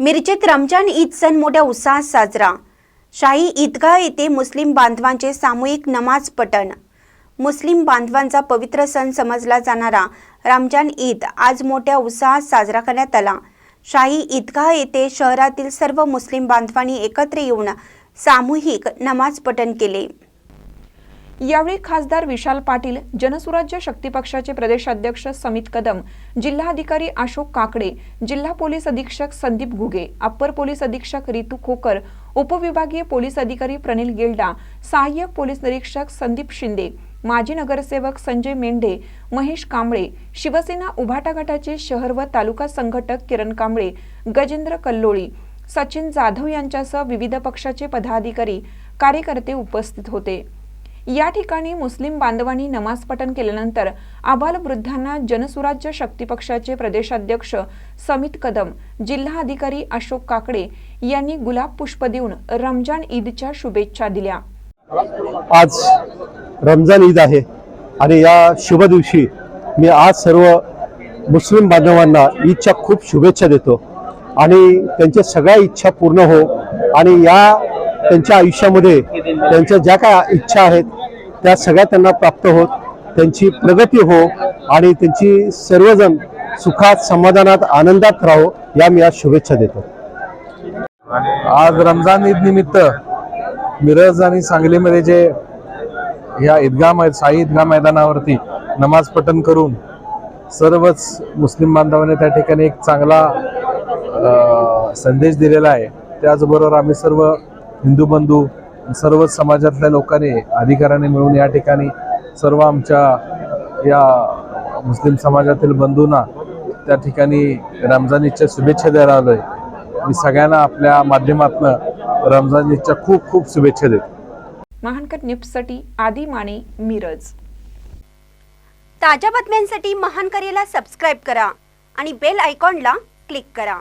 मिरजेत रमजान ईद सण मोठ्या उत्साहात साजरा. शाही ईदगाह येथे मुस्लिम बांधवांचे सामूहिक नमाज पठण. मुस्लिम बांधवांचा पवित्र सण समजला जाणारा रमजान ईद आज मोठ्या उत्साहात साजरा करण्यात आला. शाही ईदगाह येथे शहरातील सर्व मुस्लिम बांधवांनी एकत्र येऊन सामूहिक नमाज पठण केले. यावेळी खासदार विशाल पाटील जनसुराज्य शक्ती पक्षाचे प्रदेशाध्यक्ष समित कदम जिल्हाधिकारी अशोक काकडे जिल्हा पोलीस अधीक्षक संदीप घुगे अप्पर पोलीस अधीक्षक रितू खोकर उपविभागीय पोलीस अधिकारी प्रनिल गिल्डा सहाय्यक पोलीस निरीक्षक संदीप शिंदे माजी नगरसेवक संजय मेंढे महेश कांबळे शिवसेना उभाटा गटाचे शहर व तालुका संघटक किरण कांबळे गजेंद्र कल्लोळी सचिन जाधव यांच्यासह विविध पक्षाचे पदाधिकारी कार्यकर्ते उपस्थित होते. या ठिकाणी मुस्लिम बांधवांनी नमाज पठण केल्यानंतर आबाल वृद्धांना जनसुराज्य शक्ती पक्षाचे प्रदेशाध्यक्ष समित कदम जिल्हा अधिकारी अशोक काकडे यांनी गुलाब पुष्प देऊन रमजान ईदच्या शुभेच्छा दिल्या. आज रमजान ईद आहे आणि या शुभ दिवशी मी आज सर्व मुस्लिम बांधवांना ईदच्या खूप शुभेच्छा देतो आणि त्यांच्या सगळ्या इच्छा पूर्ण हो आणि या त्यांच्या आयुष्यामध्ये त्यांच्या ज्या काय इच्छा आहेत त्या सगळ्या त्यांना प्राप्त होत त्यांची प्रगती हो आणि त्यांची सर्वजण सुखात समाधानात आनंदात राहो या मी आज शुभेच्छा देतो. आज रमजान ईद निमित्त मिरज आणि सांगलीमध्ये जे या ईदगाह मै साई ईदगाह मैदानावरती नमाज पठण करून सर्वच मुस्लिम बांधवांनी त्या ठिकाणी एक चांगला संदेश दिलेला आहे. त्याचबरोबर आम्ही सर्व हिंदू बंधू सर्वच समाजातल्या लोकांनी अधिकाऱ्यांनी मिळून या ठिकाणी सर्व आमच्या या मुस्लिम समाजातील बंधूंना त्या ठिकाणी रमजान ईदच्या शुभेच्छा द्यायला आलोय. मी सगळ्यांना आपल्या माध्यमातून रमजान ईदच्या खूप खूप शुभेच्छा देतो. महानकर न्यूजसाठी आदी माने मिरज. ताज्या बातम्यांसाठी महान करेला सबस्क्राईब करा आणि बेल आयकॉनला क्लिक करा.